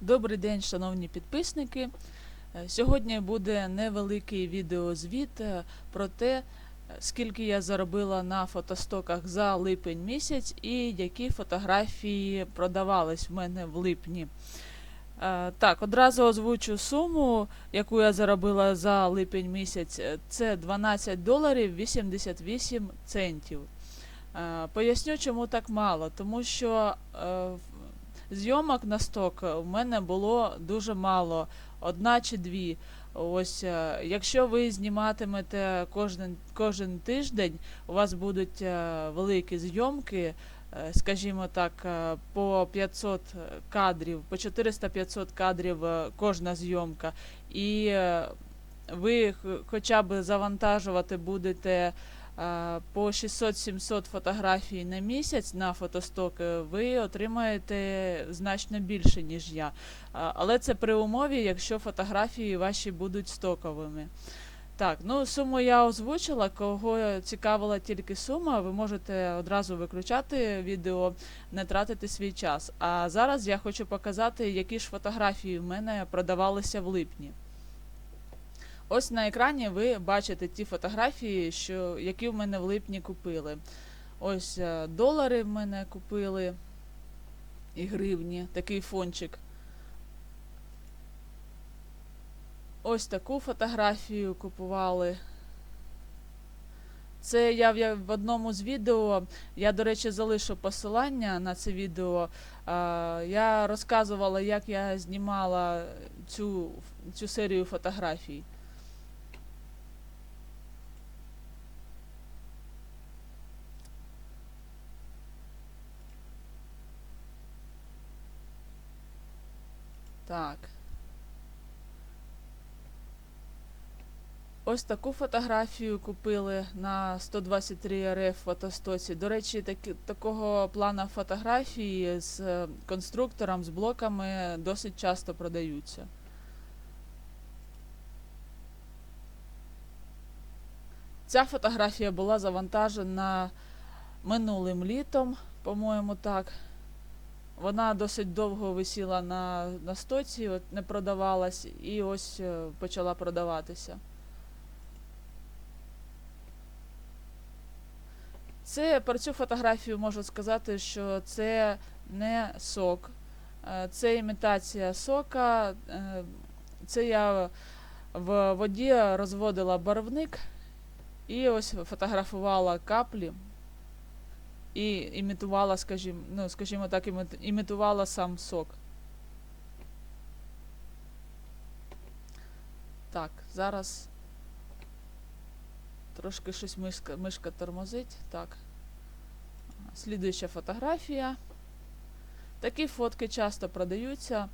Добрий день, шановні підписники. Е, Сьогодні буде невеликий відеозвіт е, про те, е, скільки я заробила на фотостоках за липень місяць і які фотографії продавались в мене в липні. Так, одразу озвучу суму, яку я заробила за липень місяць. Це 12 доларів 88 центів. Поясню, чому так мало. Тому що зйомок на сток в мене було дуже мало, одна чи дві. Ось, е, якщо ви зніматимете кожен, кожен тиждень, у вас будуть е, великі зйомки, е, скажімо так, е, по 500 кадрів, по 400-500 кадрів е, кожна зйомка, і е, ви хоча б завантажувати будете е, по 600-700 фотографій на місяць на фотосток, е, ви отримаєте значно більше, ніж я. Але це при умові, якщо фотографії ваші будуть стоковими. Так, ну суму я озвучила. Кого цікавила тільки сума, ви можете одразу виключати відео, не тратити свій час. А зараз я хочу показати, які ж фотографії в мене продавалися в липні. Ось на екрані ви бачите ті фотографії, що, які в мене в липні купили. Ось е, долари в мене купили і гривні, такий фончик. Ось таку фотографію купували. Це я в, одному з відео, я, до речі, залишу посилання на це відео. А, я розказувала, як я знімала цю, цю серію фотографій. Так. Ось таку фотографію купили на 123 РФ фотостоці. До речі, такі, такого плана фотографії з е, конструктором, з блоками досить часто продаються. Ця фотографія була завантажена минулим літом, по-моєму, так. Вона досить довго висіла на, на стоці, от не продавалась, і ось е, почала продаватися. Це про цю фотографію можу сказати, що це не сок, е, це імітація сока. е, Це я в воді розводила барвник і ось фотографувала каплі і імітувала, скажімо, ну, скажімо так, імі- імітувала сам сок. Так, зараз трошки щось мишка, мишка тормозить. Так. Слідуюча фотографія. Такі фотки часто продаються.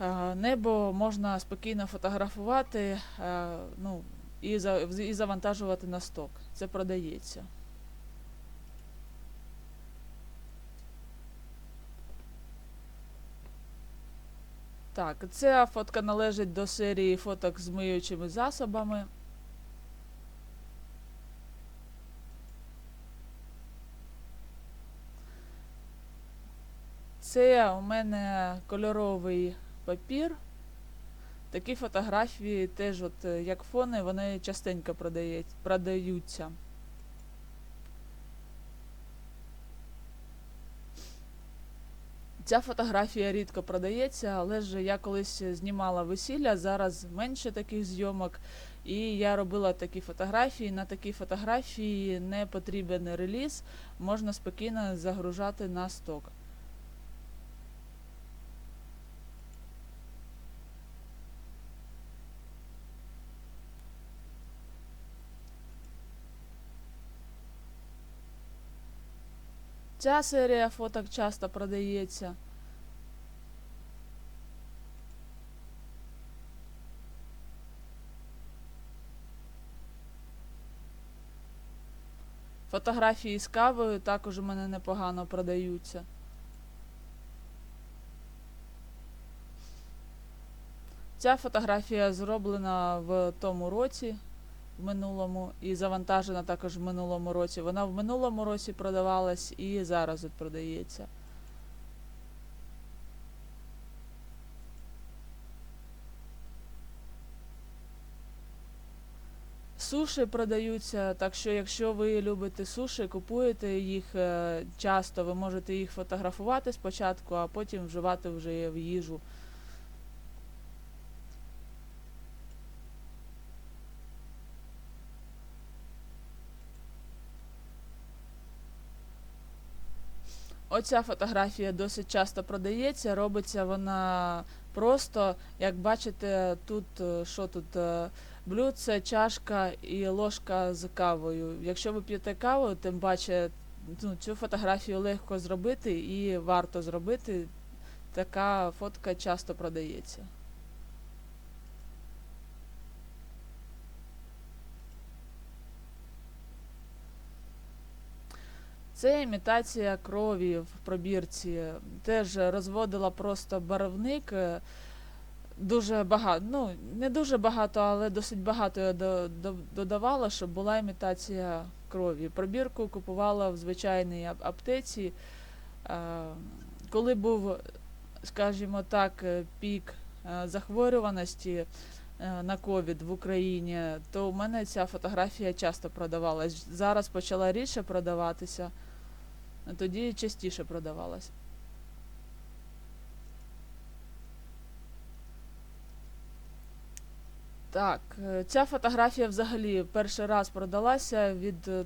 Е, Небо можна спокійно фотографувати е, ну, і завантажувати на сток. Це продається. Так, ця фотка належить до серії фоток з миючими засобами. Це у мене кольоровий папір. Такі фотографії теж, от, як фони, вони частенько продаються. Ця фотографія рідко продається, але ж я колись знімала весілля, зараз менше таких зйомок. І я робила такі фотографії. На такі фотографії не потрібен реліз, можна спокійно загружати на сток. Ця серія фоток часто продається. Фотографії з кавою також у мене непогано продаються. Ця фотографія зроблена в тому році, в минулому і завантажена також в минулому році. Вона в минулому році продавалась і зараз от продається. Суші продаються, так що якщо ви любите суші, купуєте їх е, часто, ви можете їх фотографувати спочатку, а потім вживати вже в їжу. Оця фотографія досить часто продається, робиться вона просто, як бачите, тут е, що тут е, блюдце, чашка і ложка з кавою. Якщо ви п'єте каву, тим паче ну, цю фотографію легко зробити і варто зробити. Така фотка часто продається. Це імітація крові в пробірці. Теж розводила просто барвник. е, Дуже багато, ну не дуже багато, але досить багато я до- до- додавала, щоб була імітація крові. Пробірку купувала в звичайній аптеці. Е, Коли був, скажімо так, е, пік захворюваності на ковід в Україні, то у мене ця фотографія часто продавалась. Зараз почала рідше продаватися, а тоді частіше продавалась. Так, е, ця фотографія взагалі перший раз продалася від е,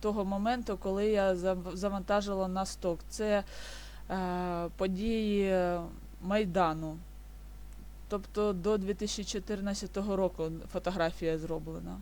того моменту, коли я завантажила на сток. Це е, події Майдану. Тобто до 2014 року фотографія зроблена.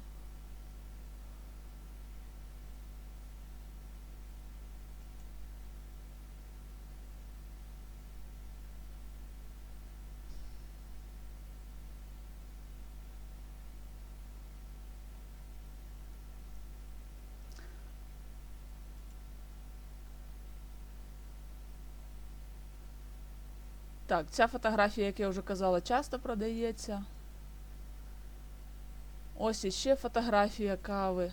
Так, ця фотографія, як я вже казала, часто продається. Ось іще фотографія кави.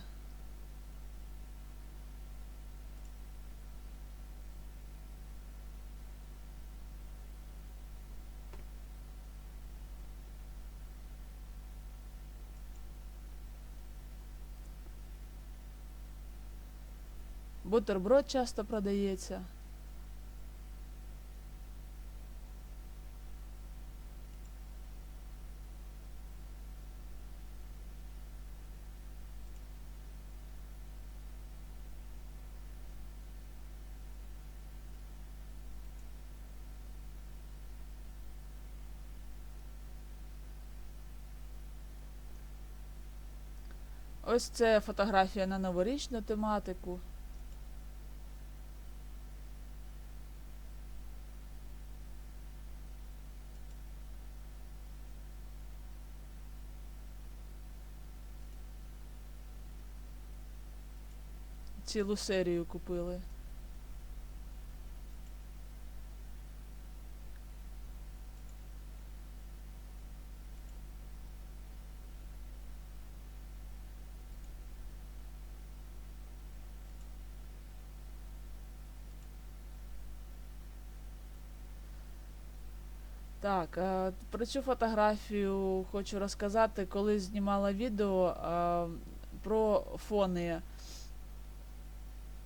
Бутерброд часто продається. Ось це фотографія на новорічну тематику. Цілу серію купили. Так, е, про цю фотографію хочу розказати, коли знімала відео е, про фони,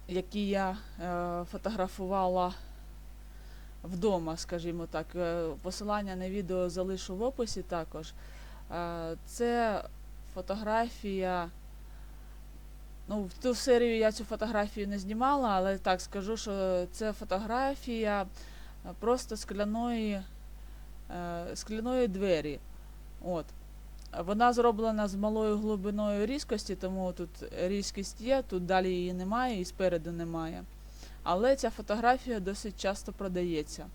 які я е, фотографувала вдома, скажімо так. Посилання на відео залишу в описі також. Це фотографія. Ну, в ту серію я цю фотографію не знімала, але так скажу, що це фотографія просто скляної скляної двері. От. Вона зроблена з малою глибиною різкості, тому тут різкість є, тут далі її немає і спереду немає. Але ця фотографія досить часто продається.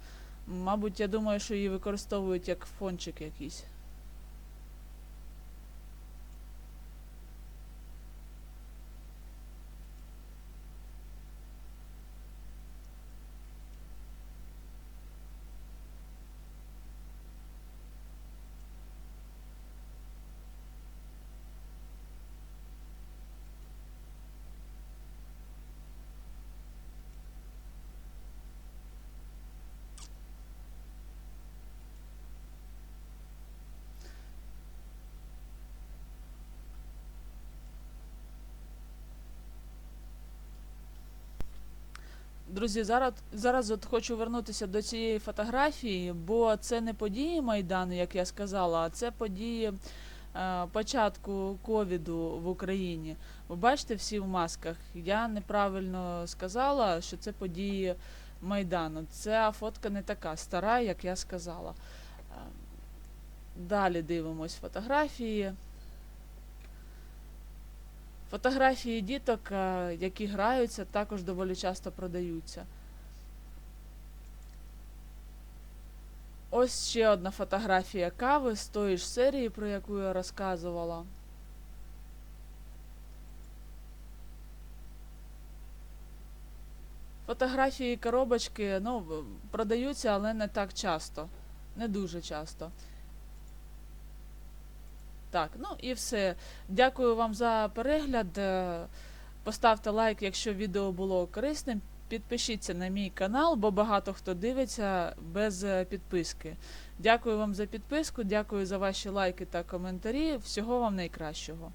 Мабуть, я думаю, що її використовують як фончик якийсь. Друзі, зараз, зараз от хочу вернутися до цієї фотографії, бо це не події Майдану, як я сказала, а це події е, початку ковіду в Україні. Ви бачите всі в масках. Я неправильно сказала, що це події Майдану. Ця фотка не така стара, як я сказала. Е, Далі дивимось фотографії. Фотографії діток, е, які граються, також доволі часто продаються. Ось ще одна фотографія кави з тої ж серії, про яку я розказувала. Фотографії коробочки ну, продаються, але не так часто. Не дуже часто. Так, ну і все. Дякую вам за перегляд. Е, Поставте лайк, якщо відео було корисним. Підпишіться на мій канал, бо багато хто дивиться без е, підписки. Дякую вам за підписку, дякую за ваші лайки та коментарі. Всього вам найкращого.